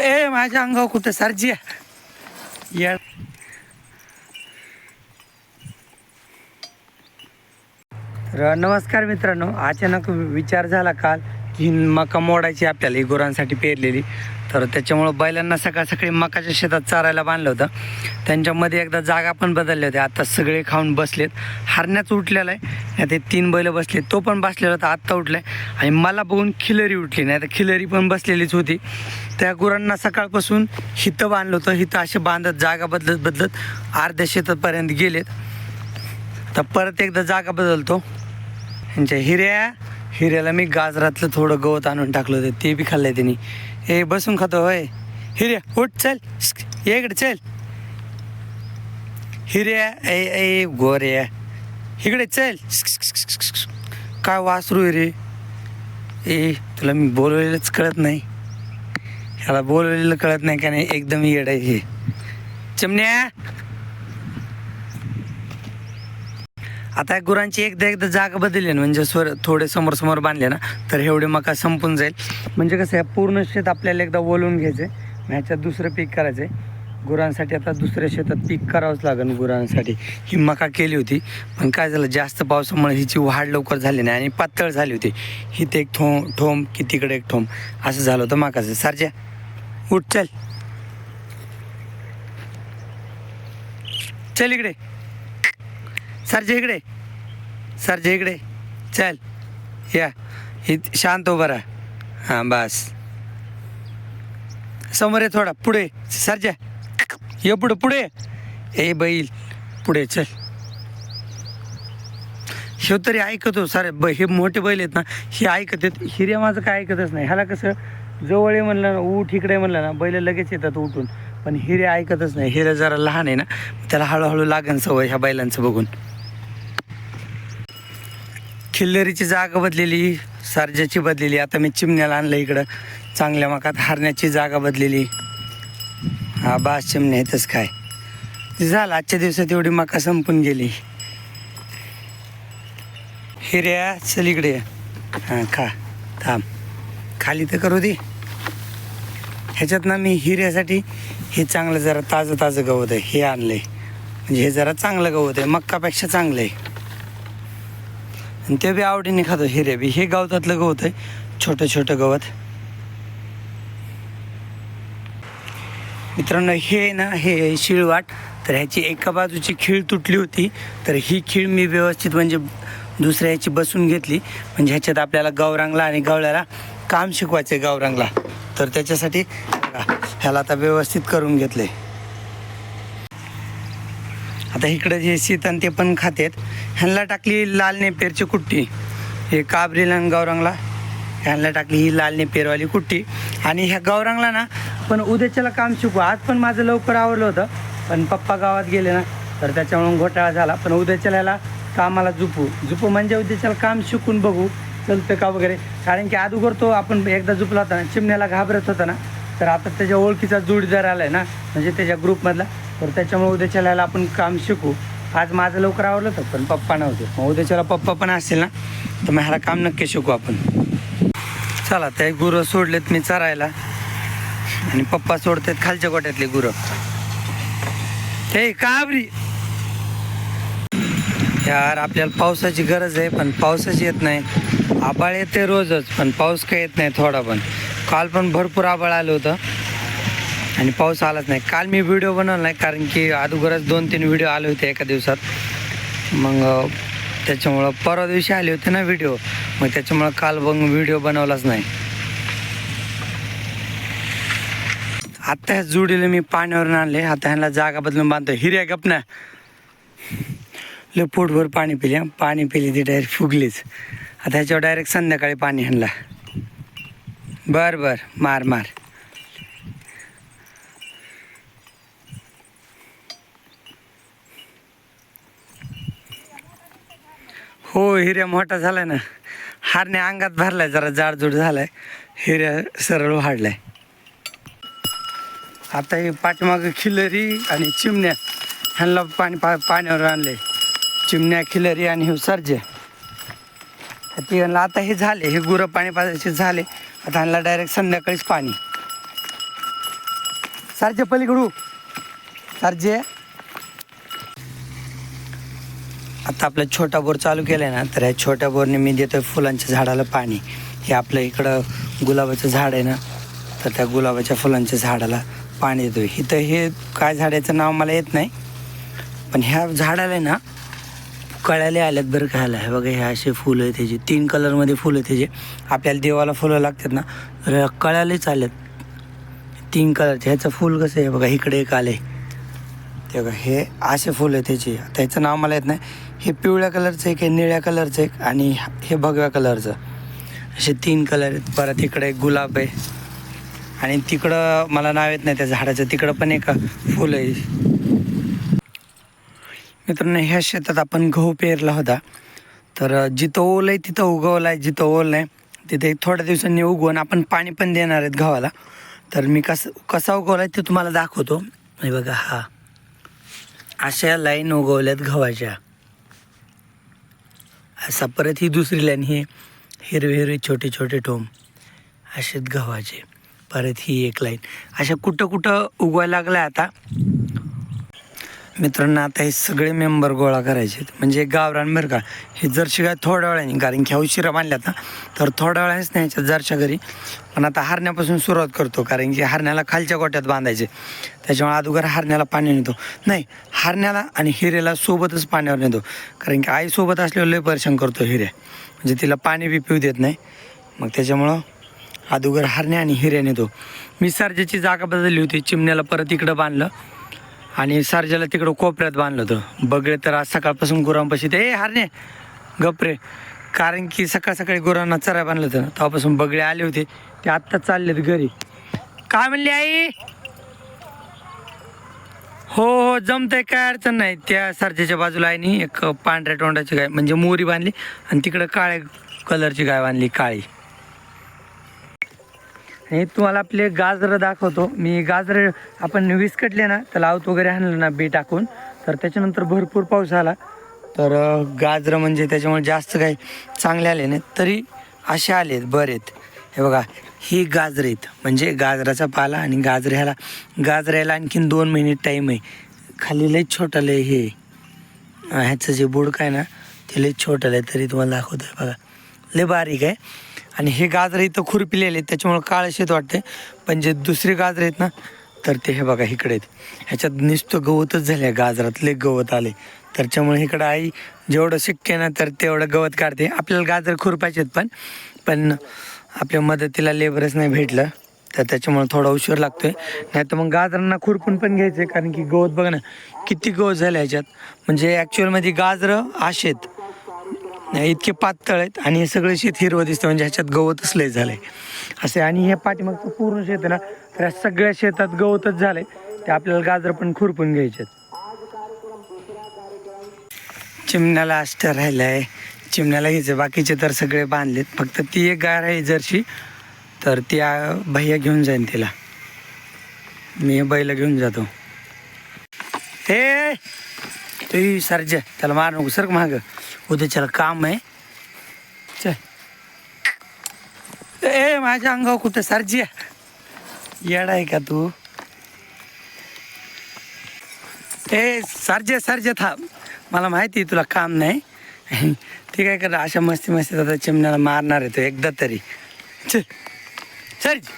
ए माझ्या अंगावर कुठं सारजी या तर नमस्कार मित्रांनो. अचानक विचार झाला काल की मका मोडायची आपल्याला गुरांसाठी पेरलेली. तर त्याच्यामुळं बैलांना सकाळ सकाळी मकाच्या शेतात चारायला बांधलं होतं. त्यांच्यामध्ये एकदा जागा पण बदलली होती आता सगळे खाऊन बसलेत. हरण्याच उठलेला आहे. ते तीन बैल बसले तो पण बसलेला होता. आत्ता उठलाय. आणि मला बघून खिलरी उठली. नाही तर खिलरी पण बसलेलीच होती. त्या गुरांना सकाळपासून हितं बांधलं होतं. हितं असे बांधत जागा बदलत बदलत अर्ध्या शेतापर्यंत गेलेत. तर परत एकदा जागा बदलतो. यांच्या हिऱ्या हिऱ्याला मी गाजरातलं थोडं गवत आणून टाकलं होतं. ते बी खाल्लंय त्यांनी. हे बसून खातो होय. हिर्या उठ चल. ये इकडे चल. हिऱ्या ए ए गोऱ्या इकडे चल. काय वासरू आहे रे? ए तुला मी बोलवलेलंच कळत नाही. ह्याला बोलवलेलं कळत नाही का नाही? एकदम येड आहे हे. चिमण्या आता या गुरांची एकदा एकदा जागा बदलली ना म्हणजे स्वर थोडे समोर समोर बांधले ना तर एवढे मका संपून जाईल. म्हणजे कसं आहे पूर्ण शेत आपल्याला एकदा ओलवून घ्यायचं आहे ह्याच्यात दुसरं पीक करायचं आहे गुरांसाठी आता दुसऱ्या शेतात पीक करावंच लागेल गुरांसाठी. ही मका केली होती पण काय झालं जास्त पावसामुळे हिची वाढ लवकर झाली नाही आणि पातळ झाली होती. हिथे एक ठो ठोंब की तिकडे एक ठोंब असं झालं होतं मकाचं. सारख्या उठ चल. चल इकडे. सरजे इकडे. सरजे इकडे. चल. या. इ शांत उभं राहा. हां बस. समोर आहे थोडा. पुढे. सरजा. ये पुढे पुढे. ए बैल. पुढे चल. ह्यो तरी ऐकतो सर ब हे मोठे बैल आहेत ना हे ऐकत आहेत. हिर्या माझं काय ऐकतच नाही. ह्याला कसं जवळ आहे म्हणलं ना ऊठ इकडे म्हणलं ना बैल लगेच येतात उठून. पण हिरे ऐकतच नाही. हिरे जरा लहान आहे ना त्याला हळूहळू लागन सवय ह्या बैलांचं बघून. खिल्लरीची जागा बदलेली सर्जाची बदलेली. आता मी चिमण्याला आणलं इकडं. चांगल्या मकात हरण्याची जागा बदलेली. हा बास चिमण्या येतच काय. झालं आजच्या दिवसात एवढी मका संपून गेली. हिऱ्या चल इकडे. हां खा थांब. खाली तर करू दे. ह्याच्यात ना मी हिऱ्यासाठी हे चांगलं जरा ताजं ताजं गवत आहे हे आणलं आहे म्हणजे हे जरा चांगलं गवत आहे मक्कापेक्षा चांगलं आहे. ते बी आवडीने खातो हिरे बी. हे गवतातलं गवत आहे छोटं छोटं गवत. मित्रांनो हे ना हे शिळवाट. तर ह्याची एका बाजूची खीळ तुटली होती तर ही खीळ मी व्यवस्थित म्हणजे दुसऱ्या ह्याची बसून घेतली. म्हणजे ह्याच्यात आपल्याला गौरांगला आणि गवळ्याला काम शिकवायचं आहे गौरांगला तर त्याच्यासाठी ह्याला आता व्यवस्थित करून घेतलंय. आता इकडं जे शीतन ते पण खातेत ह्यांना टाकली लाल नेपेरची कुट्टी. हे काबरीला आणि गौरांगला ह्यांना टाकली ही लाल नेपेरवाली कुट्टी. आणि ह्या गौरांगला ना पण उद्याच्याला काम शिकू. आज पण माझं लवकर आवडलं होतं पण पप्पा गावात गेले ना तर त्याच्यामुळं घोटाळा झाला. पण उद्याच्याला याला कामाला झुपू. झुपू म्हणजे उद्याच्याला काम शिकून बघू चलतं का वगैरे. कारण की अगोदर तो आपण एकदा झुपला होता ना चिमण्याला घाबरत होता ना तर आता त्याच्या ओळखीचा जोडीदार आहे ना म्हणजे त्याच्या ग्रुपमधला तर त्याच्यामुळे उद्या चलायला आपण काम शिकू. आज माझं लवकर आवडलं तर पण पप्पा नव्हते. मग उद्याच्याला पप्पा पण असेल ना तर मग ह्याला काम नक्की शिकू आपण. चला ते गुरं सोडलेत मी चरायला. आणि पप्पा सोडतात खालच्या गोट्यातले गुरं. हे काबरी! यार आपल्याला पावसाची गरज आहे पण पावसाची येत नाही. आबाळ येते रोजच पण पाऊस काही येत नाही थोडा पण. काल पण भरपूर आबाळ आलं होतं. आणि पाऊस आलाच नाही. काल मी व्हिडिओ बनवला नाही कारण की अगोदरच दोन तीन व्हिडिओ आले होते एका दिवसात. मग त्याच्यामुळं परवा दिवशी आले होते ना व्हिडिओ मग त्याच्यामुळं काल मग व्हिडिओ बनवलाच नाही. आत्ता ह्या जुडीला मी पाण्यावरून आणले. आता ह्याला जागा बदलून बांधतो. हिर्या गप ना. पोटभर पाणी पिले. पाणी पिली ती डायरेक्ट फुगलीच. आता ह्याच्यावर डायरेक्ट संध्याकाळी पाणी आणला. बर बर. मार मार. हो हिऱ्या मोठा झालाय ना. हारने अंगात भरलाय जरा जाडजूड झालाय. हिऱ्या सरळ वाढलाय. आता हे पाठीमाग खिलरी आणि चिमण्या ह्यांना पाणी पा पाण्यावर आणले चिमण्या खिलरी आणि हे सर्जे. ती ह्यांना आता हे झाले हे गुरं पाणी पाजायचे झाले. आता ह्यांना डायरेक्ट संध्याकाळीच पाणी. सारजे पलीकडू सारजे. आता आपला छोटा बोर चालू केलाय ना तर ह्या छोट्या बोरने मी देतो फुलांच्या झाडाला पाणी. हे आपलं इकडं गुलाबाचं झाड आहे ना तर त्या गुलाबाच्या फुलांच्या झाडाला पाणी देतो इथं हे काय झाडाचं नाव मला येत नाही पण ह्या झाडाला आहे ना कळ्याला आल्यात बरं खायला हे बघा हे असे फुलं आहे त्याचे. तीन कलरमध्ये फुलं आहे त्याचे. आपल्याला देवाला फुलं लागतात ना तर ह्या आल्यात. तीन कलरचे. ह्याचं फुल कसं आहे? बघा इकडे एक आलं आहे ते बघा हे असे फुलं आहे त्याचे. त्याचं नाव मला येत नाही. हे पिवळ्या कलरचं एक आहे निळ्या कलरचं एक आणि हे भगव्या कलरचं. असे तीन कलर आहेत. परत इकडे एक गुलाब आहे. आणि तिकडं मला नाव येत नाही त्या झाडाचं. तिकडं पण एक फुल आहे. मित्रांनो ह्या शेतात आपण गहू पेरला होता. तर जिथं ओल आहे तिथं उगवला आहे. जिथं ओल नाही तिथे थोड्या दिवसांनी उगवून आपण पाणी पण देणार आहेत गव्हाला. तर मी कसं कसा उगवला आहे ते तुम्हाला दाखवतो. हे बघा हा. अशा लाईन उगवल्यात गव्हाच्या. असा परत ही दुसरी लाईन ही हिरवे हिरवे छोटे छोटे टोम असेच गव्हाचे. परत ही एक लाईन. अशा कुठं कुठं उगवायला लागल्या आता? मित्रांनो आता हे सगळे मेंबर गोळा करायचे म्हणजे गावरान बरं का हे जर्शी काय थोड्या वेळाने कारण की उशिरा बांधल्यात ना तर थोड्या वेळानेच नाही ह्याच्यात जरशा घरी. पण आता हरण्यापासून सुरुवात करतो कारण की हरण्याला खालच्या गोट्यात बांधायचे. त्याच्यामुळे अगोदर हरण्याला पाणी नेतो. नाही हरण्याला आणि हिरेला सोबतच पाण्यावर नेतो. कारण की आईसोबत असल्यावर लय परेशान करतो हिरे. म्हणजे तिला पाणी बी पिऊ देत नाही. मग त्याच्यामुळं अगोदर हरण्या आणि हिरे नेतो. मी सर्जाची जागा बदलली होती चिमण्याला परत इकडं बांधलं. आणि सारजाला तिकडं कोपऱ्यात बांधलं होतं. बगळे तर आज सकाळपासून गुरांपाशी ते ए हारणे गपरे कारण की सकाळ सकाळी गुरांना चराय बांधलं होतं. तेव्हापासून बगळे आले होते. ते आत्ता चालले होते घरी. काय म्हणली आई? हो हो जमतंय. काय अडचण नाही. त्या सारजेच्या बाजूला आहे नी एक पांढऱ्या तोंडाची गाय म्हणजे मोरी बांधली आणि तिकडं काळ्या कलरची गाय बांधली काळी. हे तुम्हाला आपले गाजरं दाखवतो. मी गाजरं आपण विस्कटले ना तर लावत वगैरे आणलं ना बी टाकून. तर त्याच्यानंतर भरपूर पाऊस आला. तर गाजरं म्हणजे त्याच्यामुळे जास्त काही चांगले आले नाही तरी असे आले आहेत बरे आहेत. हे बघा ही गाजर आहेत. म्हणजे गाजराचा पाला आणि गाजर ह्याला गाजर यायला आणखीन दोन महिने टाईम आहे. खाली लय छोटं लय हे. ह्याचं जे बुडकं आहे ना ते लय छोटं आहे तरी तुम्हाला दाखवतो आहे बघा. लय बारीक आहे. आणि हे गाजरं इथं खुरपिलेले आहेत त्याच्यामुळं काळ शेत वाटते पण जे दुसरे गाजर आहेत ना तर ते हे बघा इकडे आहेत. ह्याच्यात नुसतं गवतच झाले आहे गाजरातले गवत आले त्याच्यामुळे इकडं आई जेवढं शक्य ना तर तेवढं गवत काढते. आपल्याला गाजर खुरपायचे आहेत पण पण आपल्या मदतीला लेबरच नाही भेटलं. तर त्याच्यामुळे थोडा उशीर लागतोय. नाही तर मग गाजरांना खुरपून पण घ्यायचे कारण की गवत बघा ना किती गवत झालं ह्याच्यात. म्हणजे ॲक्च्युअलमध्ये गाजरं आशेत नाही, इतके पातळ आहेत आणि हे सगळं शेत हिरवं दिसतं म्हणजे ह्याच्यात गवतच लय झालंय. असे आणि हे पाठीमागचं पूर्ण शेत आहे ना तर या सगळ्या शेतात गवतच झालंय. ते आपल्याला गाजर पण खुरपून घ्यायचे चिमण्याला अष्ट राहिलंय. चिमण्याला घ्यायचं बाकीचे तर सगळे बांधलेत. फक्त ती एक गार आहे जरशी तर ती भैया घेऊन जाईन तिला. मी बैल घेऊन जातो. हे तुही सरजे त्याला मार नको सर माग. उद्याच्याला काम आहे. चल. ए माझ्या अंगावर कुठं सारजी येडा आहे का तू? ए सारजे सरजे थांब. मला माहिती आहे तुला काम नाही. ते काय कर अशा मस्ती मस्ती आता चिमण्याला मारणार आहे तो एकदा तरी. चल. सरजी.